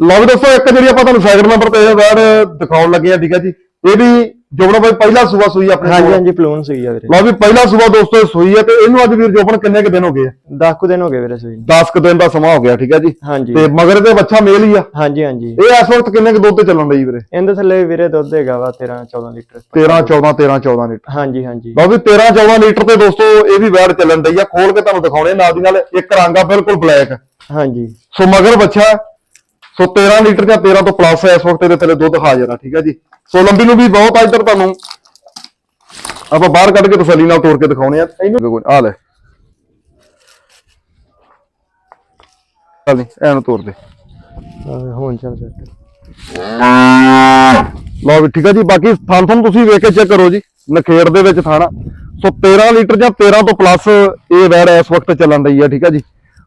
ਲਓ ਵੀ ਦੋਸਤੋ ਇੱਕ ਜਿਹੜੀ ਆਪਾਂ ਤੁਹਾਨੂੰ ਸੈਕਿੰਡ ਨੰਬਰ ਤੇ ਵੈੜ ਦਿਖਾਉਣ ਲੱਗੇ ਆ ਠੀਕ ਹੈ ਜੀ। ਇਹ ਵੀ ਜੋਬਨ ਬਾਈ ਪਹਿਲਾ ਸੂਆ ਸੂਈ ਆਪਣੇ ਹਾਂਜੀ। ਹਾਂਜੀ ਪਲੂਨ ਸੂਈ ਆ ਵੀਰੇ। ਲਓ ਵੀ ਪਹਿਲਾ ਸੂਆ ਦੋਸਤੋ ਸੂਈ ਹੈ ਤੇ ਇਹਨੂੰ ਅੱਜ ਵੀਰ ਜੋਬਨ ਕਿੰਨੇ ਕੁ ਦਿਨ ਹੋ ਗਏ ਆ? 10 ਕੁ ਦਿਨ ਹੋ ਗਏ ਵੀਰੇ ਸੂਈ ਨੂੰ। 10 ਕੁ ਦਿਨ ਦਾ ਸਮਾਂ ਹੋ ਗਿਆ ਠੀਕ ਹੈ ਜੀ। ਹਾਂਜੀ। ਤੇ ਮਗਰ ਦੇ ਬੱਚਾ ਮੇਲ ਹੀ ਆ। ਹਾਂਜੀ ਹਾਂਜੀ। ਇਹ ਇਸ ਵਕਤ ਕਿੰਨੇ ਕੁ ਦੁੱਧ ਤੇ ਚੱਲਣ ਲਈ ਵੀਰੇ? ਇਹਦੇ ਥੱਲੇ ਵੀਰੇ ਦੁੱਧ ਹੈਗਾ ਵਾ 13 14 ਲੀਟਰ। 13 14 13 14 ਲੀਟਰ। ਹਾਂਜੀ ਹਾਂਜੀ। ਲਓ ਵੀ 13 14 ਲੀਟਰ ਤੇ ਦੋਸਤੋ ਇਹ ਵੀ ਵੈੜ ਚੱਲਣ ਦਈ ਆ। ਖੋਲ ਕੇ ਤੁਹਾਨੂੰ ਦਿਖਾਉਣੇ ਨਾਲ ਦੀ ਨਾਲ। ਇੱਕ ਰੰਗ ਆ ਬਿਲਕੁਲ ਬਲੈਕ। ਹਾਂਜੀ। ਸੋ ਮਗਰ ਬੱਚਾ ਸੋ 13 ਲੀਟਰ ਜਾਂ 13 ਤੋਂ ਪਲੱਸ ਹੈ ਇਸ ਵਕਤ ਇਹਦੇ ਥੱਲੇ ਦੁੱਧ ਹਾਜ਼ਰ ਆ ਠੀਕ ਹੈ ਜੀ। ਸੋ ਲੰਬੀ ਨੂੰ ਵੀ ਬਹੁਤ ਆ ਇੱਧਰ ਤੁਹਾਨੂੰ। ਆਪਾਂ ਬਾਹਰ ਕੱਢ ਕੇ ਤਸੱਲੀ ਨਾਲ ਤੋੜ ਕੇ ਦਿਖਾਉਣੇ ਆ। ਇਹਨੂੰ ਆ ਲੈ। ਚੱਲ ਨਹੀਂ ਐਨੂੰ ਤੋੜ ਦੇ। ਹੁਣ ਚੱਲ ਸੈੱਟ ਲਓ ਵੀ ਠੀਕ ਹੈ ਜੀ ਬਾਕੀ ਥਾਨ ਤੁਹਾਨੂੰ ਤੁਸੀਂ ਵੇਖ ਕੇ ਚੈੱਕ ਕਰੋ ਜੀ ਨਖੇੜ ਦੇ ਵਿੱਚ ਥਾਣਾ। ਸੋ 13 ਲੀਟਰ ਜਾਂ 13 ਤੋਂ ਪਲੱਸ ਇਹ ਵੈੜ ਇਸ ਵਕਤ ਚੱਲਣ ਰਹੀ ਹੈ ਠੀਕ ਹੈ ਜੀ।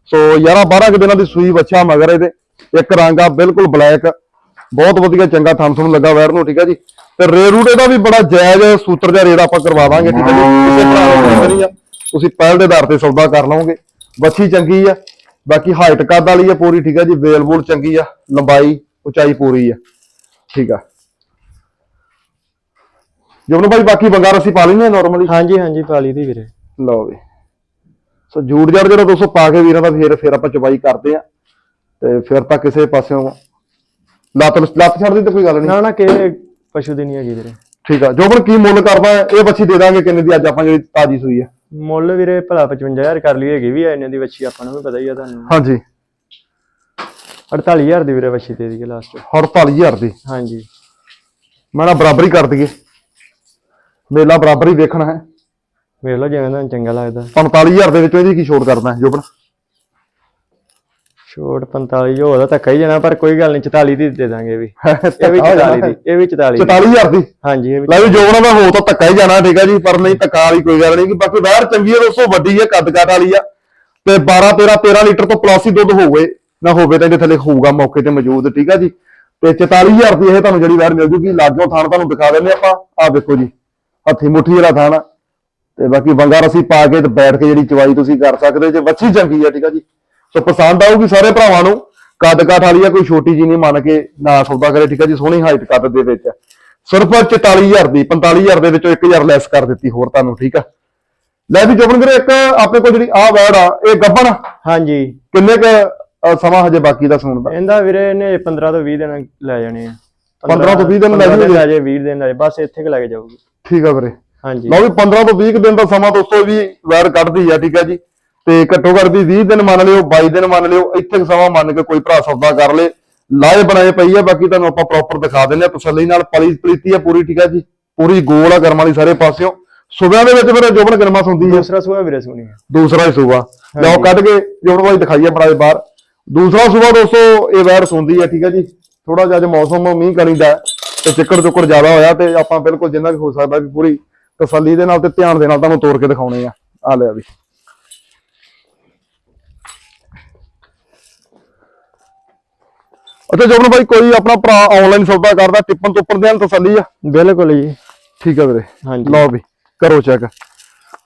ਸੋ 11 12 ਕੁ ਦਿਨਾਂ ਦੀ ਸੂਈ ਬੱਚਾ ਮਗਰ ਇਹਦੇ। ਇੱਕ ਰੰਗ ਆ ਬਿਲਕੁਲ ਬਲੈਕ ਬਹੁਤ ਵਧੀਆ ਚੰਗਾ ਥਾਨ ਤੁਹਾਨੂੰ ਲੱਗਾ ਵੈੜ ਨੂੰ ਠੀਕ ਹੈ ਜੀ? ਤੇ ਰੇ ਰੂਟ ਇਹਦਾ ਵੀ ਬੜਾ ਜਾਇਜ਼ ਸੂਤਰ ਜਿਹਾ ਰੇਟ ਆਪਾਂ ਕਰਵਾ ਦਾਂਗੇ ਠੀਕ ਹੈ ਜੀ? ਕਿਸੇ ਟੈਨਸ਼ਨ ਨਹੀਂ ਆ। ਤੁਸੀਂ ਪਹਿਲ ਦੇ ਆਧਾਰ ਤੇ ਸੌਦਾ ਕਰ ਲਓਗੇ। ਬੱਚੀ ਚੰਗੀ ਆ। ਬਾਕੀ ਹਾਈਟ ਕੱਦ ਵਾਲੀ ਆ ਪੂਰੀ ਠੀਕ ਹੈ ਜੀ? ਵੇਲ ਵੂਲ ਚੰਗੀ ਆ। ਲੰਬਾਈ ਉਚਾਈ ਪੂਰੀ ਆ। ਠੀਕ ਆ। ਜਮਨ ਭਾਈ ਬਾਕੀ ਬੰਗਾਰ ਅਸੀਂ ਪਾ ਲੈਂਦੇ ਨਾਰਮਲੀ ਹਾਂਜੀ ਹਾਂਜੀ ਪਾਲੀ ਦੀ ਵੀਰੇ। ਲਓ ਵੀ ਸੋ ਜੂੜ ਜੜ ਜਿਹੜਾ ਦੋਸਤੋ ਪਾ ਕੇ ਵੀਰਾਂ ਦਾ ਫੇਰ ਫੇਰ ਆਪਾਂ ਚਬਾਈ ਕਰਦੇ ਆ। ਤੇ ਫਿਰ ਤਾਂ ਕਿਸੇ ਪਾਸਿਓਂ ਲੱਤ ਲੱਤ ਛੱਡਦੀ ਤਾਂ ਕੋਈ ਗੱਲ ਨਹੀਂ। ਨਾ ਨਾ ਕਿ ਪਸ਼ੂ ਦੀ ਨਹੀਂ ਹੈਗੀ ਵੀਰੇ। ਠੀਕ ਆ ਜੋਬਨ ਕੀ ਮੁੱਲ ਕਰਦਾ? ਇਹ ਬੱਚੀ ਦੇ ਦਾਂਗੇ ਕਿੰਨੇ ਦੀ ਅੱਜ ਆਪਾਂ ਜਿਹੜੀ ਤਾਜੀ ਸੂਈ ਆ। ਮੁੱਲ ਵੀਰੇ ਭਲਾ 55000 ਕਰ ਲਈ ਹੈਗੀ ਵੀ ਆ ਇਹਨਾਂ ਦੀ ਵੱਛੀ ਆਪਾਂ ਨੂੰ ਵੀ ਪਤਾ ਹੀ ਆ ਤੁਹਾਨੂੰ। ਹਾਂਜੀ। 48000 ਦੀ ਵੀਰੇ ਵੱਛੀ ਦੇ ਦਈਏ ਲਾਸਟ 48000 ਦੀ। ਹਾਂਜੀ। ਮੈਂ ਨਾ ਬਰਾਬਰੀ ਕਰ ਦਈਏ। ਮੇਲਾ ਬਰਾਬਰੀ ਵੇਖਣਾ ਹੈ। ਵੇਖ ਲਓ ਜਿਵੇਂ ਤੁਹਾਨੂੰ ਚੰਗਾ ਲੱਗਦਾ। 45000 ਦੇ ਵਿੱਚੋਂ ਇਹਦੀ ਕੀ ਛੋਟ ਕਰਦਾ ਹੈ ਜੋਬਨ? ਛੋਟ 45 ਜੋ ਉਹਦਾ ਧੱਕਾ ਹੀ ਜਾਣਾ ਪਰ ਕੋਈ ਗੱਲ ਨਹੀਂ 44 ਦੀ ਦੇ ਦਾਂਗੇ ਵੀ। ਇਹ ਵੀ 44 ਦੀ ਇਹ ਵੀ 44 ਦੀ। 44000 ਦੀ? ਹਾਂਜੀ ਇਹ ਵੀ ਲੈ ਵੀ ਜੋਬਨ ਦਾ। ਹੋ ਤਾਂ ਧੱਕਾ ਹੀ ਜਾਣਾ ਠੀਕ ਹੈ ਜੀ ਪਰ ਨਹੀਂ ਧੱਕਾ ਵਾਲੀ ਕੋਈ ਗੱਲ ਨਹੀਂ ਕਿ ਬਾਕੀ ਬਾਹਰ ਚੰਗੀ ਹੈ ਦੋਸਤੋ ਵੱਡੀ ਹੈ ਕੱਦ ਕਾਟ ਵਾਲੀ ਆ। ਤੇ 12 13 13 ਲੀਟਰ ਤੋਂ ਪਲੱਸ ਹੀ ਦੁੱਧ ਹੋਵੇ ਨਾ ਹੋਵੇ ਤਾਂ ਇਹਦੇ ਥੱਲੇ ਹੋਊਗਾ ਮੌਕੇ ਤੇ ਮੌਜੂਦ ਠੀਕ ਆ ਜੀ। ਤੇ 44000 ਦੀ ਇਹ ਤੁਹਾਨੂੰ ਜਿਹੜੀ ਵਾਰ ਮਿਲ ਜੂਗੀ ਲਾਗੋਂ ਥਾਣ ਤੁਹਾਨੂੰ ਦਿਖਾ ਦਿੰਦੇ ਆਪਾਂ। ਆਹ ਦੇਖੋ ਜੀ ਹੱਥੀ ਮੁੱਠੀ ਵਾਲਾ ਥਾਣ। ਆ ਤੇ ਬਾਕੀ ਬੰਗਾਰ ਅਸੀਂ ਪਾ ਕੇ ਤੇ ਬੈਠ ਕੇ ਜਿਹੜੀ ਚਵਾਈ ਤੁਸੀਂ ਕਰ ਸਕਦੇ ਜੇ ਵੱਛੀ ਚੰਗੀ ਆ ਠੀਕ ਆ ਜੀ। ਸੋ ਪਸੰਦ ਆਊਗੀ ਸਾਰੇ ਭਰਾਵਾਂ ਨੂੰ। ਕੱਦ ਕਾਠ ਵਾਲੀ ਆ ਕੋਈ ਛੋਟੀ ਜੀ ਨਹੀਂ ਮੰਨ ਕੇ ਨਾ ਸੌਦਾ ਕਰੇ ਠੀਕ ਆ ਜੀ ਸੋਹਣੀ ਹਾਈਟ ਕੱਦ ਦੇ ਵਿੱਚ। ਸਿਰਫ 44000 ਦੀ 45000 ਦੇ ਵਿੱਚੋਂ 1000 ਲੈਸ ਕਰ ਦਿੱਤੀ ਹੋਰ ਤੁਹਾਨੂੰ ਠੀਕ ਆ। ਲੈ ਵੀ ਜੋਬਨ ਵੀਰੇ ਇੱਕ ਆਪਣੇ ਕੋਲ ਜਿਹੜੀ ਆਹ ਵੈੜ ਆ ਇਹ ਗੱਬਣ। ਹਾਂਜੀ। ਕਿੰਨੇ ਕ ਸਮਾਂ ਹਜੇ ਬਾਕੀ ਦਾ ਸੁਣਨ ਦਾ? ਇਹਦਾ ਵੀਰੇ ਇਹਨੇ 15 ਤੋਂ 20 ਦਿਨ ਲੈ ਜਾਣੇ ਆ। 15 ਤੋਂ 20 ਦਿਨ ਲੈ 15 ਜਾਣਗੇ। ਲੈ ਜਾਏ 20 ਦਿਨ ਲੈ ਜਾਏ ਬਸ ਇੱਥੇ ਕਿ ਲੱਗ ਜਾਊਗੀ। ਠੀਕ ਆ ਵੀਰੇ। ਹਾਂਜੀ। ਲਓ ਵੀ 15 ਤੋਂ 20 ਕੁ ਦਿਨ ਦਾ ਸਮਾਂ ਦੋਸਤੋ ਵੀ ਵੈੜ ਕੱਢਦੀ ਆ ਠੀਕ ਆ ਜੀ। ਤੇ ਘੱਟੋ ਘੱਟ ਵੀ 20 ਦਿਨ ਮੰਨ ਲਿਓ 22 ਦਿਨ ਮੰਨ ਲਿਓ ਇੱਥੇ ਸਮਾਂ ਮੰਨ ਕੇ ਕੋਈ ਭਰਾ ਸੌਦਾ ਕਰ ਲੇ। ਲਾਏ ਬਣਾਏ ਪਈ ਆ ਬਾਕੀ ਤੁਹਾਨੂੰ ਆਪਾਂ ਪ੍ਰੋਪਰ ਦਿਖਾ ਦਿੰਦੇ ਆ ਤਸੱਲੀ ਨਾਲ। ਪਲੀ ਪਲੀਤੀ ਆ ਪੂਰੀ ਠੀਕ ਆ ਜੀ? ਪੂਰੀ ਗੋਲ ਆ ਕਰਮ ਵਾਲੀ ਸਾਰੇ ਪਾਸਿਓਂ। ਸੁਬਿਆਂ ਦੇ ਵਿੱਚ ਫਿਰ ਜੋਬਨ ਗਰਮਾ ਹੁੰਦੀ ਆ। ਦੂਸਰਾ ਸੂਆ ਵੀਰੇ ਸੁਣੀ ਆ। ਦੂਸਰਾ ਹੀ ਸੂਬਾ। ਲਓ ਕੱਢ ਕੇ ਜੋਬਨ ਭਾਈ ਦਿਖਾਈਏ ਬੜਾਏ ਬਾਹਰ। ਦੂਸਰਾ ਸੂਬਾ ਦੋਸਤੋ ਇਹ ਵੈੜ ਸੁਣਦੀ ਆ ਠੀਕ ਆ ਜੀ? ਥੋੜਾ ਜਿਹਾ ਅੱਜ ਮੌਸਮ ਮੀਂਹ ਕਣੀ ਦਾ ਹੈ ਤੇ ਚਿੱਕੜ ਚੁੱਕੜ ਜ਼ਿਆਦਾ ਹੋਇਆ ਤੇ ਆਪਾਂ ਬਿਲਕੁਲ ਜਿੰਨਾ ਵੀ ਹੋ ਸਕਦਾ ਵੀ ਪੂਰੀ ਤਸੱਲੀ ਦੇ ਨਾਲ ਤੇ ਧਿਆਨ ਦੇ ਨਾਲ ਤੁਹਾਨੂੰ ਤੋੜ ਕੇ ਦਿਖਾਉਣੇ ਆ। ਆ ਲਿਆ ਵੀ। ਅੱਛਾ ਜੋਬਨ ਭਾਈ ਕੋਈ ਆਪਣਾ ਭਰਾ ਆਨਲਾਈਨ ਸੌਦਾ ਕਰਦਾ ਟਿੱਪਣ ਟੁੱਪਣ ਦੇ ਨਾਲ ਤਸੱਲੀ ਆ? ਬਿਲਕੁਲ ਜੀ। ਠੀਕ ਆ ਵੀਰੇ। ਹਾਂਜੀ। ਲਓ ਵੀ ਕਰੋ ਚੈੱਕ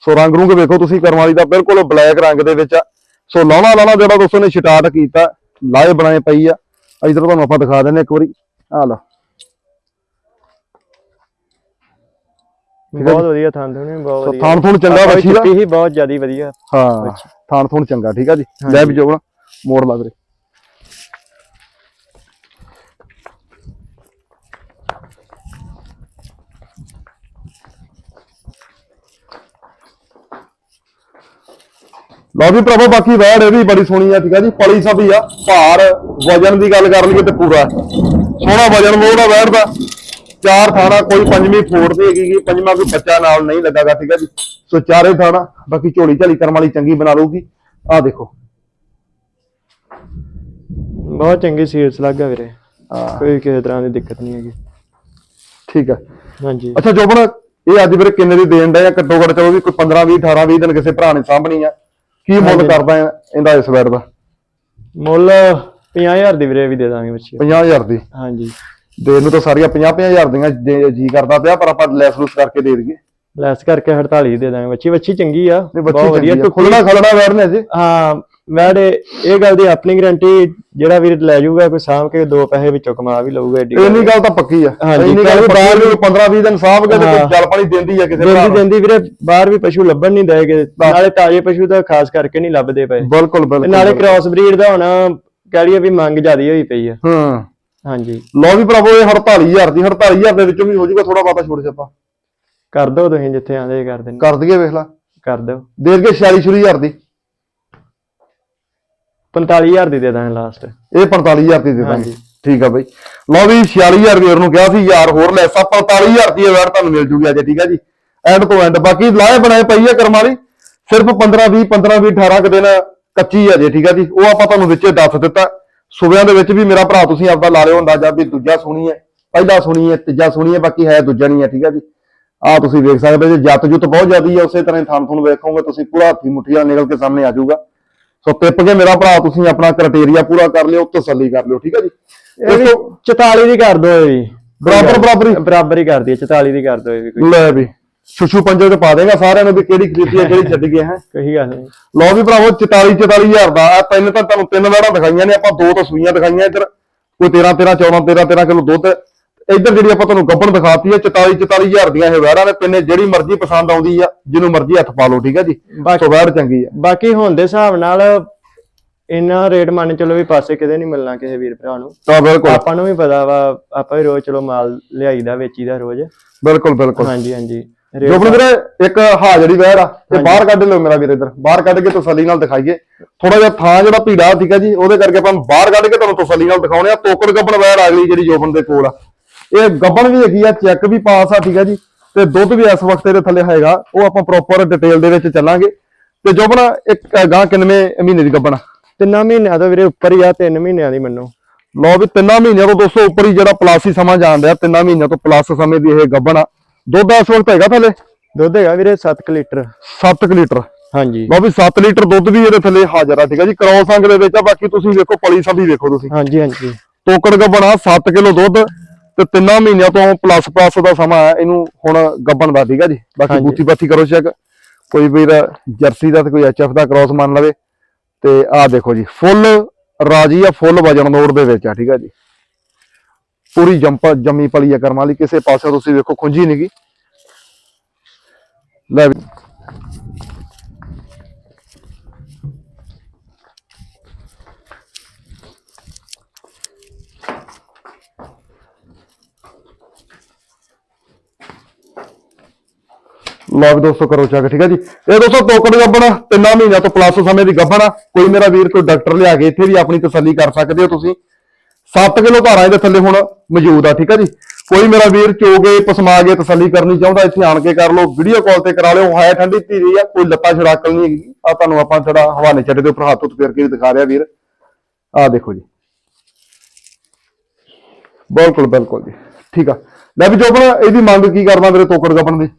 ਸੋ ਰੰਗ ਰੂੰਗ ਵੇਖੋ ਤੁਸੀਂ ਕਰਮ ਵਾਲੀ ਦਾ ਬਿਲਕੁਲ ਬਲੈਕ ਰੰਗ ਦੇ ਵਿੱਚ ਆ। ਸੋ ਲਾਉਣਾ ਲਾਉਣਾ ਜਿਹੜਾ ਦੋਸਤੋ ਨੇ ਸਟਾਰਟ ਕੀਤਾ ਲਾਏ ਬਣਾਏ ਪਈ ਆ। ਇਧਰ ਤੁਹਾਨੂੰ ਆਪਾਂ ਦਿਖਾ ਦਿੰਦੇ ਇੱਕ ਵਾਰੀ। ਆ ਲਓ। ਬਹੁਤ ਵਧੀਆ ਥਾਂ ਨੇ ਬਹੁਤ ਵਧੀਆ। ਥਾਣ ਥੂਣ ਚੰਗਾ ਵੱਛੀ ਦਾ। ਹੀ ਬਹੁਤ ਜਿਆਦੀ ਵਧੀਆ। ਹਾਂ ਥਾਣ ਥੂਣ ਚੰਗਾ ਠੀਕ ਆ ਜੀ। ਲੈ ਵੀ ਜੋਬਣਾ ਮੋੜ ਲਾ ਵੀਰੇ। ਲਓ ਵੀ ਭਰਾਵੋ ਬਾਕੀ ਵੈੜ ਇਹ ਵੀ ਬੜੀ ਸੋਹਣੀ ਆ ਠੀਕ ਆ ਜੀ? ਪਲੀ ਸਭੀ ਆ। ਭਾਰ ਵਜਨ ਦੀ ਗੱਲ ਕਰ ਲਈਏ ਤੇ ਪੂਰਾ। ਸੋਹਣਾ ਵਜਨ ਮੋੜਾ ਵੈੜ ਦਾ। ਚਾਰ ਥਾਣਾ ਕੋਈ ਪੰਜਵੀਂ ਫੋੜ ਤੇ ਹੈਗੀ ਪੰਜਵਾਂ ਕੋਈ ਬੱਚਾ ਨਾਲ ਨਹੀਂ ਲੱਗਾਗਾ ਠੀਕ ਆ ਜੀ? ਸੋ ਚਾਰੇ ਥਾਣਾ ਬਾਕੀ ਝੋਲੀ ਝਾਲੀ ਕਰਮ ਵਾਲੀ ਚੰਗੀ ਬਣਾ ਲਊਗੀ। ਆ ਦੇਖੋ। ਬਹੁਤ ਚੰਗੀ ਸੀਰਸ ਲੱਗਾ ਵੀਰੇ। ਹਾਂ। ਕੋਈ ਕਿਸੇ ਤਰ੍ਹਾਂ ਦੀ ਦਿੱਕਤ ਨਹੀਂ ਹੈਗੀ। ਠੀਕ ਆ। ਹਾਂਜੀ। ਅੱਛਾ ਜੋਬਨ ਇਹ ਅੱਜ ਵੀਰੇ ਕਿੰਨੇ ਦੀ ਦੇਣ ਦਾ ਜਾਂ ਘੱਟੋ ਘੱਟ ਚਲੋ ਵੀ ਕੋਈ 15 20 18 20 ਦਿਨ ਕਿਸੇ ਭਰਾ ਨੇ ਸਾਂਭਣੀ ਆ। ਕੀ ਮੁੱਲ। ਕਰਦਾ ਇਹਦਾ ਇਸ ਵੈੜ ਦਾ? ਮੁੱਲ 50000 ਦੀ ਵੀਰੇ ਵੀ ਦੇ ਦਾਂਗੇ ਬੱਚੇ। 50000 ਦੀ? ਹਾਂਜੀ। ਦੇਣ ਨੂੰ ਤਾਂ ਸਾਰੀਆਂ 50 50000 ਦੀਆਂ ਜੇ ਜੀ ਕਰਦਾ ਪਿਆ ਪਰ ਆਪਾਂ ਲੈਸ ਲੂਸ ਕਰਕੇ ਦੇ ਦਈਏ। ਲੈਸ ਕਰਕੇ 48 ਦੇ ਦਾਂਗੇ ਬੱਚੀ। ਬੱਚੀ ਚੰਗੀ ਆ ਬਹੁਤ ਵਧੀਆ ਚੰਗੀ ਆ। ਟੁੱਟੀ। ਖੁੱਲਣਾ ਖਲਣਾ ਵੈੜ ਨੇ ਜੀ ਹਾਂ ਵੈੜ ਇਹ ਗੱਲ ਦੀ ਆਪਣੀ ਗਾਰੰਟੀ ਜਿਹੜਾ ਵੀਰ ਲੈ ਜਾਊਗਾ ਕੋਈ ਸਾਂਭ ਕੇ ਦੋ ਪੈਸੇ ਵਿੱਚੋਂ ਕਮਾ ਵੀ ਲਊਗਾ ਏਡੀ ਗੱਲ ਇੰਨੀ ਗੱਲ ਤਾਂ ਪੱਕੀ ਆ। ਹਾਂਜੀ, ਇੰਨੀ ਗੱਲ ਬਾਹਰ ਵੀ 15 20 ਦਿਨ ਸਾਹਬ ਕੇ ਤੇ ਹਾਂ। ਕੋਈ ਜਲ ਪਾਣੀ ਦਿੰਦੀ ਆ ਕਿਸੇ ਭਰਾ ਦਿੰਦੀ ਨੂੰ। ਦਿੰਦੀ ਵੀਰੇ ਬਾਹਰ ਵੀ ਪਸ਼ੂ ਲੱਭਣ ਨਹੀਂ ਦੇਗੇ ਨਾਲੇ ਤਾਜ਼ੇ ਪਸ਼ੂ ਤਾਂ ਖਾਸ ਕਰਕੇ ਨਹੀਂ ਲੱਭਦੇ ਪਏ। ਬਿਲਕੁਲ ਤੇ ਬਿਲਕੁਲ ਨਾਲੇ ਕ੍ਰਾਸ ਬਰੀਡ ਦਾ ਹੁਣ ਕਹਿ ਲਈਏ ਵੀ ਮੰਗ ਜ਼ਿਆਦੀ ਹੋਈ ਪਈ ਆ। ਹਾਂ। ਹਾਂਜੀ। ਲੋ ਵੀ ਭਰਾਵੋ ਇਹ 48000 ਦੀ 48000 ਦੇ ਵਿੱਚੋਂ ਵੀ ਹੋ ਜਾਊਗਾ ਥੋੜਾ ਬਾਤਾ ਛੋੜ ਛਾਪਾ ਕਰ ਦਿਓ ਤੁਸੀਂ ਜਿੱਥੇ ਆਂਦੇ ਕਰ ਦੇਣ ਕਰ ਦਈਏ ਵੇਖ ਲਾ। ਕਰ ਦਿਓ। ਦੇ ਕੇ 46000 ਦੀ। 45000 ਦੀ ਦੇ ਦਾਂਗੇ ਲਾਸਟ ਇਹ 45000 ਦੀ ਦੇ ਦਾਂਗੇ। ਠੀਕ ਆ ਬਈ। ਲਓ ਵੀ 46000 ਵੀਰ ਨੂੰ ਕਿਹਾ ਸੀ ਯਾਰ ਹੋਰ ਲੈਸਾ 45000 ਦੀ ਇਹ ਵੈਰ ਤੁਹਾਨੂੰ ਮਿਲ ਜੂਗੀ ਅੱਜ ਠੀਕ ਆ ਜੀ। ਐਂਡ ਤੋਂ ਐਂਡ ਬਾਕੀ ਲਾਏ ਬਣਾਏ ਪਈ ਆ ਕਰਮ ਵਾਲੀ। ਸਿਰਫ 15 20 15 20 18 ਕੁ ਦਿਨ ਕੱਚੀ ਆ ਜੇ ਠੀਕ ਆ ਜੀ। ਉਹ ਆਪਾਂ ਤੁਹਾਨੂੰ ਵਿੱਚੇ ਦੱਸ ਦਿੱਤਾ। ਸੁਬਿਆਂ ਦੇ ਵਿੱਚ ਵੀ ਮੇਰਾ ਭਰਾ ਤੁਸੀਂ ਆਪਦਾ ਲਾ ਲਿਓ ਅੰਦਾਜ਼ਾ ਵੀ ਦੂਜਾ ਸੁਣੀ ਹੈ ਪਹਿਲਾ ਸੁਣੀ ਹੈ ਤੀਜਾ ਸੁਣੀ ਹੈ ਬਾਕੀ ਹੈ ਦੂਜਾ ਨਹੀਂ ਹੈ ਠੀਕ ਆ ਜੀ। ਆ ਤੁਸੀਂ ਵੇਖ ਸਕਦੇ ਜੇ ਜੱਤ ਜੁੱਤ ਬਹੁਤ ਜ਼ਿਆਦੀ ਹੈ ਉਸੇ ਤਰ੍ਹਾਂ ਥਣ ਥਣ ਵੇਖੋਗੇ ਤੁਸੀਂ ਪੂਰਾ ਹੱਥੀ ਮੁੱਠੀਆਂ ਨਿਕਲ ਕੇ ਸਾਹਮਣੇ ਆ ਜਾਊਗਾ। ਸੋ ਟਿੱਪ ਕੇ ਮੇਰਾ ਭਰਾ ਤੁਸੀਂ ਆਪਣਾ ਕ੍ਰਾਈਟੇਰੀਆ ਪੂਰਾ ਕਰ ਲਿਓ ਤਸੱਲੀ ਕਰ ਲਿਓ ਠੀਕ ਆ ਜੀ? ਇਹ ਵੀ 44 ਦੀ ਕਰ ਦਿਓ ਵੀ। ਬਰਾਬਰ ਬਰਾਬਰ ਹੀ। ਬਰਾਬਰ ਹੀ ਕਰ ਦਈਏ 44 ਦੀ ਕਰ ਦਿਓ ਇਹ ਵੀ ਕੋਈ। ਲੈ ਵੀ ਛੁਛੂ ਪੰਜੇ ਤੇ ਪਾ ਦੇਗਾ ਸਾਰਿਆਂ ਨੂੰ ਵੀ ਕਿਹੜੀ ਖਰੀਦੀ ਹੈ ਕਿਹੜੀ ਛੱਡ ਗਿਆ ਹੈ। ਕੋਈ ਗੱਲ ਨਹੀਂ। ਲਓ ਵੀ ਭਰਾਵੋ 44 44000 ਦਾ ਆ ਤਿੰਨ ਤਾਂ ਤੁਹਾਨੂੰ ਤਿੰਨ ਵੈੜਾਂ ਦਿਖਾਈਆਂ ਨੇ ਆਪਾਂ ਦੋ ਤਾਂ ਸੂਈਆਂ ਦਿਖਾਈਆਂ ਇੱਧਰ। ਕੋਈ 13 13 14 13 13 ਕਿਲੋ ਦੁੱਧ। ਇੱਧਰ ਜਿਹੜੀ ਆਪਾਂ ਤੁਹਾਨੂੰ ਗੱਬਣ ਦਿਖਾਤੀ ਹੈ 44 44000 ਦੀਆਂ ਇਹ ਵੈੜਾਂ ਨੇ ਤਿੰਨੇ ਜਿਹੜੀ ਮਰਜ਼ੀ ਪਸੰਦ ਆਉਂਦੀ ਆ ਜਿਹਨੂੰ ਮਰਜ਼ੀ ਹੱਥ ਪਾ ਲਓ ਠੀਕ ਹੈ ਜੀ? ਸੋ ਵੈੜ ਚੰਗੀ ਆ। ਬਾਕੀ ਹੁਣ ਦੇ ਹਿਸਾਬ ਨਾਲ ਇੰਨਾ ਰੇਟ ਮੰਨ ਚਲੋ ਵੀ ਪਾਸੇ ਕਿਤੇ ਨਹੀਂ ਮਿਲਣਾ ਕਿਸੇ ਵੀਰ ਭਰਾ ਨੂੰ। ਤਾਂ ਬਿਲਕੁਲ। ਆਪਾਂ ਨੂੰ ਵੀ ਪਤਾ ਵਾ ਆਪਾਂ ਵੀ ਰੋਜ਼ ਚਲੋ ਮਾਲ ਲਿਆਈਦਾ ਵੇਚੀਦਾ ਰੋਜ਼। ਬਿਲਕੁਲ ਬਿਲਕੁਲ। ਹਾਂਜੀ ਹਾਂਜੀ। ਜੋ ਵੀਰੇ ਇੱਕ ਹਾਜ਼ਰੀ ਵੈੜ ਆ ਤੇ ਬਾਹਰ ਕੱਢ ਲਿਓ ਮੇਰਾ ਵੀਰ ਇੱਧਰ। ਬਾਹਰ ਕੱਢ ਕੇ ਤਸੱਲੀ ਨਾਲ ਦਿਖਾਈਏ। ਥੋੜਾ ਜਿਹਾ ਥਾਂ ਜਿਹੜਾ ਭੀੜਾ ਠੀਕ ਹੈ ਜੀ ਉਹਦੇ ਕਰਕੇ ਆਪਾਂ ਬਾਹਰ ਕੱਢ ਕੇ ਤੁਹਾਨੂੰ ਤਸੱਲੀ ਨਾਲ ਦਿਖਾਉਣੇ ਆ। ਤੋਕੜ ਗੱਬਣ ਵੈੜ ਆ ਗਈ ਜਿਹੜੀ ਜੋਬਨ ਦੇ ਕੋਲ ਆ। ਇਹ ਗੱਬਣ ਵੀ ਹੈਗੀ ਆ ਚੈੱਕ ਵੀ ਪਾਸ ਆ ਠੀਕ ਹੈ ਜੀ। ਤੇ ਦੁੱਧ ਵੀ ਇਸ ਵਕਤ ਇਹਦੇ ਥੱਲੇ ਹੈਗਾ ਉਹ ਆਪਾਂ ਪ੍ਰੋਪਰ ਡਿਟੇਲ ਦੇ ਵਿੱਚ ਚੱਲਾਂਗੇ। ਤੇ ਜੋਬਨ ਇੱਕ ਗਾਂ ਕਿੰਨਵੇਂ ਮਹੀਨੇ ਦੀ ਗੱਬਣ ਆ? ਤਿੰਨਾਂ ਮਹੀਨਿਆਂ ਤੋਂ ਵੀਰੇ ਉੱਪਰ ਹੀ ਆ ਤਿੰਨ ਮਹੀਨਿਆਂ ਦੀ ਮੰਨੋ। ਲਓ ਵੀ ਤਿੰਨਾਂ ਮਹੀਨਿਆਂ ਤੋਂ ਦੋਸਤੋ ਉੱਪਰ ਹੀ ਜਿਹੜਾ ਪਲੱਸ ਹੀ ਸਮਾਂ ਜਾਣ ਡਿਆ ਤਿੰਨਾਂ ਮਹੀਨਿਆਂ ਤੋਂ ਪਲੱਸ ਸਮੇਂ ਦੀ ਇਹ ਗੱਬਣ ਆ। ਦੁੱਧ ਇਸ ਵਕਤ ਹੈਗਾ ਥੱਲੇ? ਦੁੱਧ ਹੈਗਾ ਵੀਰੇ 7 ਲੀਟਰ। 7 ਲੀਟਰ? ਹਾਂਜੀ। ਵੀ 7 ਲੀਟਰ ਦੁੱਧ ਵੀ ਇਹਦੇ ਥੱਲੇ ਹਾਜ਼ਰ ਆ ਠੀਕ ਆ ਜੀ। ਕਰੋਸ ਅੰਗ ਦੇ ਵਿੱਚ ਆ ਬਾਕੀ ਤੁਸੀਂ ਵੇਖੋ ਪਲੀ ਸਭੀ ਵੇਖੋ ਤੁਸੀਂ। ਹਾਂਜੀ ਹਾਂਜੀ। ਤੋਕੜ ਗੱਬਣ ਆ 7 ਕਿਲੋ ਦੁੱਧ। ਤੇ ਤਿੰਨਾਂ ਮਹੀਨਿਆਂ ਤੋਂ ਪਲੱਸ ਪਲੱਸ ਦਾ ਸਮਾਂ ਹੈ ਇਹਨੂੰ ਹੁਣ ਗੱਬਣ ਦਾ ਠੀਕ ਆ ਜੀ? ਬਾਕੀ। ਬੂਥੀ ਬਾਥੀ ਕਰੋ ਚੈੱਕ। ਕੋਈ ਵੀਰ ਜਰਸੀ ਦਾ ਤੇ ਕੋਈ ਐਚਐਫ ਦਾ ਕ੍ਰਾਸ ਮੰਨ ਲਵੇ। ਤੇ ਆਹ ਦੇਖੋ ਜੀ ਫੁੱਲ ਰਾਜੀ ਆ ਫੁੱਲ ਵਜਨ ਨੋੜ ਦੇ ਵਿੱਚ ਆ ਠੀਕ ਆ ਜੀ? ਪੂਰੀ ਜੰਪ ਜੰਮੀ ਪਲੀ ਆ ਕਰਮ ਵਾਲੀ ਕਿਸੇ ਪਾਸੇ ਤੁਸੀਂ ਵੇਖੋ ਖੁੰਝੀ ਨਹੀਂਗੀ ਲੈ ਵੀ ਲਓ ਵੀ ਦੋਸਤੋ ਕਰੋ ਚੱਕ ਠੀਕ ਹੈ ਜੀ। ਇਹ ਦੋਸਤੋ ਟੋਕਨ ਗੱਬਣ, ਤਿੰਨਾਂ ਮਹੀਨਿਆਂ ਤੋਂ ਪਲੱਸ ਸਮੇਂ ਦੀ ਗੱਬਣ ਆ। ਕੋਈ ਮੇਰਾ ਵੀਰ ਕੋਈ ਡਾਕਟਰ ਲਿਆ ਕੇ ਇੱਥੇ ਵੀ ਆਪਣੀ ਤਸੱਲੀ ਕਰ ਸਕਦੇ ਹੋ ਤੁਸੀਂ। 7 ਕਿਲੋ ਧਾਰਾਂ ਇਹਦੇ ਥੱਲੇ ਹੁਣ ਮੌਜੂਦ ਆ, ਠੀਕ ਹੈ ਜੀ। ਕੋਈ ਮੇਰਾ ਵੀਰ ਚੋਗੇ, ਪਸਮਾ ਕੇ ਤਸੱਲੀ ਕਰਨੀ ਚਾਹੁੰਦਾ, ਇੱਥੇ ਆਣ ਕੇ ਕਰ ਲਓ। ਵੀਡੀਓ ਕਾਲ ਤੇ ਕਰਾ ਲਿਓ। ਹੈ ਠੰਡੀ ਧੀਰੀ ਆ, ਕੋਈ ਲੱਤਾਂ ਛੜਾਕਲ ਨਹੀਂ ਹੈਗੀ। ਆ ਤੁਹਾਨੂੰ ਆਪਾਂ ਥੋੜਾ ਹਵਾਨੇ ਛੱਡ ਦੇ ਉੱਪਰ ਹੱਥ ਉੱਤ ਫੇਰ ਕੇ ਦਿਖਾ ਰਿਹਾ ਵੀਰ। ਆ ਦੇਖੋ ਜੀ। ਬਿਲਕੁਲ ਬਿਲਕੁਲ ਜੀ। ਠੀਕ ਆ। ਲੈ ਵੀ ਜੋਬਨ ਇਹਦੀ ਮੰਗ ਕੀ ਕਰਦਾ ਮੇਰੇ ਤੋਕੜ ਗੱਬਣ ਦੀ?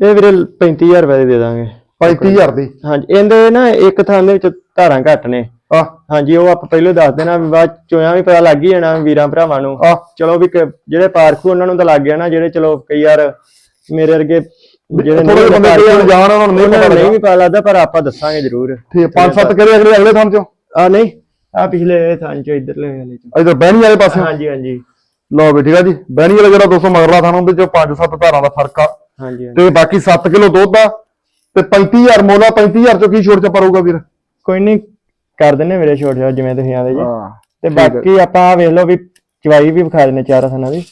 ਇਹ ਵੀਰੇ 35000 ਰੁਪਏ ਦੇ ਦਾਂਗੇ। 35000 ਦੀ? ਹਾਂਜੀ ਇਹਦੇ ਨਾ ਇੱਕ ਥਾਂ ਦੇ ਵਿੱਚ ਧਾਰਾਂ ਘੱਟ ਨੇ। ਆ। ਹਾਂਜੀ ਉਹ ਆਪਾਂ ਪਹਿਲਾਂ ਦੱਸ ਦੇਣਾ ਵੀ ਬਾਅਦ ਚੋਆਂ ਵੀ ਪਤਾ ਲੱਗ ਹੀ ਜਾਣਾ ਵੀਰਾਂ ਭਰਾਵਾਂ ਨੂੰ। ਆ। ਚਲੋ ਵੀ ਜਿਹੜੇ ਪਾਰਖੂ ਉਹਨਾਂ ਨੂੰ ਤਾਂ ਲੱਗ ਗਿਆ ਨਾ ਜਿਹੜੇ ਚਲੋ ਕਈ ਯਾਰ ਮੇਰੇ ਵਰਗੇ ਜਿਹੜੇ ਥੋੜੇ ਬੰਦੇ ਕੋਈ ਅਣਜਾਣ ਉਹਨਾਂ ਨੂੰ ਨਹੀਂ ਪਤਾ ਲੱਗਦਾ। ਪਰ ਆਪਾਂ ਦੱਸਾਂਗੇ ਜ਼ਰੂਰ। ਠੀਕ ਪੰਜ ਸੱਤ ਕਰੇ ਅਗਲੇ ਅਗਲੇ ਥਾਂ ਚੋਂ? ਆ ਨਹੀਂ। ਆ ਪਿਛਲੇ ਥਾਂ ਚੋਂ ਇਧਰਲੇ ਵਾਲੇ ਚੋਂ। ਇਧਰ ਬਹਿਣੀ ਵਾਲੇ ਪਾਸੇ ਹਾਂਜੀ ਹਾਂਜੀ। ਲਓ ਵੀ ਠੀਕ ਆ ਜੀ। ਬਹਿਣੀ ਵਾਲਾ ਜਿਹੜਾ 200 ਮਗਰਲਾ ਥਾਂ ਉਹਦੇ ਚੋਂ ਪੰਜ ਸੱਤ ਧਾਰਾਂ ਦਾ ਫ਼ਰਕ ਆ। ਹਾਂਜੀ। ਤੇ ਬਾਕੀ 7 ਕਿਲੋ ਦੁੱਧ ਆ। ਤੇ 35000 ਮੋਲਾ 35000 ਚੋਂ ਕੀ ਛੋੜ ਚ ਪਰੂਗਾ ਵੀਰ? ਕੋਈ ਨਹੀਂ ਕਰ ਦਿੰਨੇ ਮੇਰੇ ਛੋਟ ਛੋਟ ਜਿਵੇਂ ਤੁਸੀਂ ਆਦੇ ਜੀ। ਹਾਂ ਤੇ ਬਾਕੀ ਆਪਾਂ ਵੇਖ ਲਓ ਵੀ ਚਵਾਈ ਵੀ ਵਿਖਾ ਦਿੰਨੇ ਚਾਰਾਂ ਥਾਂ ਦੀ।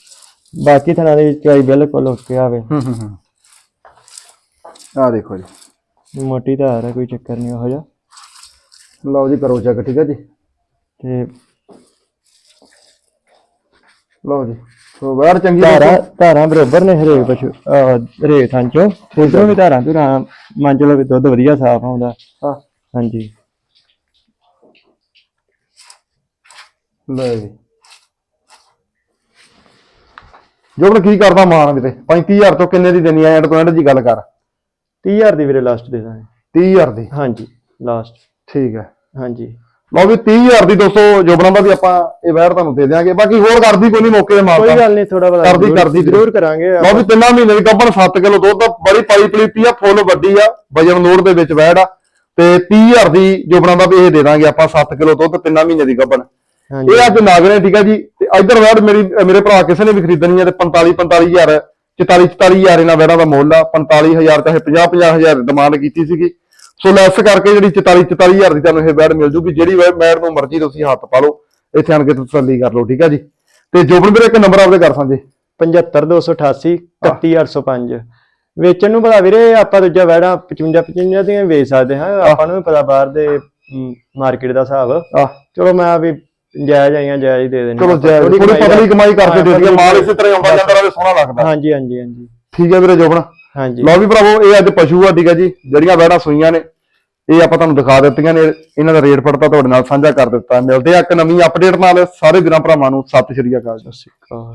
ਬਾਕੀ ਥਾਂ ਦੀ ਚਵਾਈ ਬਿਲਕੁਲ ਓਕੇ ਆਵੇ। ਹੂੰ ਹੂੰ ਹੂੰ। ਆ ਦੇਖੋ ਜੀ। ਮੋਟੀ ਧਾਰ ਹੈ ਕੋਈ ਚੱਕਰ ਨਹੀਂ ਉਹੋ ਜਿਹਾ। ਲਓ ਜੀ ਕਰੋ ਚੈੱਕ ਠੀਕ ਆ ਜੀ। ਤੇ ਲਓ ਜੀ ਸੋ ਬਾਹਰ ਚੰਗੀ ਧਾਰਾਂ ਧਾਰਾਂ ਬਰੋਬਰ ਨੇ ਹਰੇਕ ਪਸ਼ੂ ਹਰੇਕ ਥਾਂ ਚੋਂ। ਉਧਰੋਂ ਵੀ ਧਾਰਾਂ ਧੁਰਾਂ ਮੰਨ ਚਲੋ ਵੀ ਦੁੱਧ ਵਧੀਆ ਸਾਫ਼ ਆਉਂਦਾ। ਹਾਂ। ਹਾਂਜੀ। ਲੈ ਜੀ। ਜੋਬਨ ਕੀ ਕਰਦਾ ਮਾਨ ਕਿਤੇ? 35000 ਤੋਂ ਕਿੰਨੇ ਦੀ ਦੇਣੀ ਆ? ਐਂਡ ਤੋਂ ਐਂਡ ਜੀ ਗੱਲ ਕਰ। 30000 ਦੀ ਵੀਰੇ ਲਾਸਟ ਦੇ ਦਾਂਗੇ। 30000 ਦੀ? ਹਾਂਜੀ ਲਾਸਟ ਠੀਕ ਹੈ। ਹਾਂਜੀ। ਲਓ ਵੀ 30000 ਦੀ ਦੋਸਤੋ ਜੋਬਨਾਂ ਦਾ ਵੀ ਆਪਾਂ ਇਹ ਵੈਰ ਤੁਹਾਨੂੰ ਦੇ ਦਿਆਂਗੇ। ਬਾਕੀ ਹੋਰ ਕਰਦੀ ਕੋਈ ਨਹੀਂ ਮੌਕੇ ਤੇ ਕੋਈ ਮਾਰਦਾ ਗੱਲ ਨਹੀਂ ਥੋੜਾ ਬਤਾ ਕਰਦੀ- ਕਰਦੀ ਜ਼ਰੂਰ ਕਰਾਂਗੇ ਲਓ ਵੀ ਤਿੰਨਾਂ ਮਹੀਨੇ ਦੀ ਗੱਭਣ 7 ਕਿਲੋ ਦੁੱਧ ਆ, ਬੜੀ ਪਾਈ ਪਲੀਤੀ ਆ ਫੁੱਲ ਵੱਡੀ ਆ ਵਜਨ ਲੋੜ ਦੇ ਵਿੱਚ ਵੈੜ ਆ। ਤੇ 30000 ਦੀ ਜੋ ਬਣਾਉਂਦਾ ਵੀ ਇਹ ਦੇ ਦਾਂਗੇ ਆਪਾਂ 7 ਕਿਲੋ ਦੁੱਧ ਤਿੰਨਾਂ ਮਹੀਨੇ ਦੀ ਗੱਭਣ ਇਹ ਅੱਜ ਨਾਗਰੇ ਠੀਕ ਆ ਜੀ। ਤੇ ਇਧਰ ਵੈੜ ਮੇਰੀ ਮੇਰੇ ਭਰਾ ਕਿਸੇ ਨੇ ਵੀ ਖਰੀਦਣੀ ਹੈ ਤੇ 45 45000 44 44000 ਇਹਨਾਂ ਵੈੜਾਂ ਦਾ ਮੁੱਲ ਆ। 45000 ਚਾਹੇ 50 50000 ਡਿਮਾਂਡ ਕੀਤੀ ਸੀਗੀ। ਸੋ ਲੈਸ ਕਰਕੇ ਜਿਹੜੀ 44 44000 ਦੀ ਤੁਹਾਨੂੰ ਇਹ ਵੈੜ ਮਿਲ ਜੂਗੀ ਜਿਹੜੀ ਮੈੜ ਨੂੰ ਮਰਜ਼ੀ ਤੁਸੀਂ ਹੱਥ ਪਾ ਲਓ ਇੱਥੇ ਆਣ ਕੇ ਤਸੱਲੀ ਕਰ ਲਓ ਠੀਕ ਆ ਜੀ? ਤੇ ਜੋਬਨ ਵੀਰੇ ਇੱਕ ਨੰਬਰ ਆਪਦੇ ਕਰ ਸਾਂਝੇ। 75288 31805 ਵੇਚਣ ਨੂੰ ਪਤਾ ਵੀਰੇ ਆਪਾਂ ਦੂਜਾ ਵੈੜਾ 55 55 ਦੀਆਂ ਵੇਚ ਸਕਦੇ ਹਾਂ। ਆਪਾਂ ਨੂੰ ਵੀ ਪਤਾ ਬਾਹਰ ਦੇ ਮਾਰਕੀਟ ਦਾ ਹਿਸਾਬ। ਚਲੋ ਮੈਂ ਵੀ ਜਾਇਜ਼ ਆਈਆਂ ਜਾਇਜ਼ ਹੀ ਦੇ ਦੇਣੀ ਚਲੋ ਥੋੜੀ ਪਤਲੀ ਕਮਾਈ ਕਰਕੇ ਦੇ ਦਈਏ। ਮਾਲ ਇਸੇ ਤਰ੍ਹਾਂ ਹੀ ਆਉਂਦਾ ਜਾਂਦਾ ਰਹੇ ਸੋਹਣਾ ਲੱਗਦਾ। ਹਾਂਜੀ ਹਾਂਜੀ ਹਾਂਜੀ। ਠੀਕ ਹੈ ਵੀਰੇ ਜੋਬਨ। ਹਾਂਜੀ। ਲਓ ਵੀ ਭਰਾਵੋ ਇਹ ਅੱਜ ਪਸ਼ੂ ਆ ਠੀਕ ਹੈ ਜੀ ਜਿਹੜੀਆਂ ਵੈੜਾਂ ਸੂਈਆਂ ਨੇ ਇਹ ਆਪਾਂ ਤੁਹਾਨੂੰ ਦਿਖਾ ਦਿੱਤੀਆਂ ਨੇ ਇਹਨਾਂ ਦਾ ਰੇਟ ਪੜਤਾ ਤੁਹਾਡੇ ਨਾਲ ਸਾਂਝਾ ਕਰ ਦਿੱਤਾ। ਮਿਲਦੇ ਆ ਇੱਕ ਨਵੀਂ ਅਪਡੇਟ ਨਾਲ ਸਾਰੇ ਵੀਰਾਂ ਭਰਾਵਾਂ ਨੂੰ ਸਤਿ ਸ਼੍ਰੀ ਅਕਾਲ ਸਤਿ ਸ਼੍ਰੀ ਅਕਾਲ।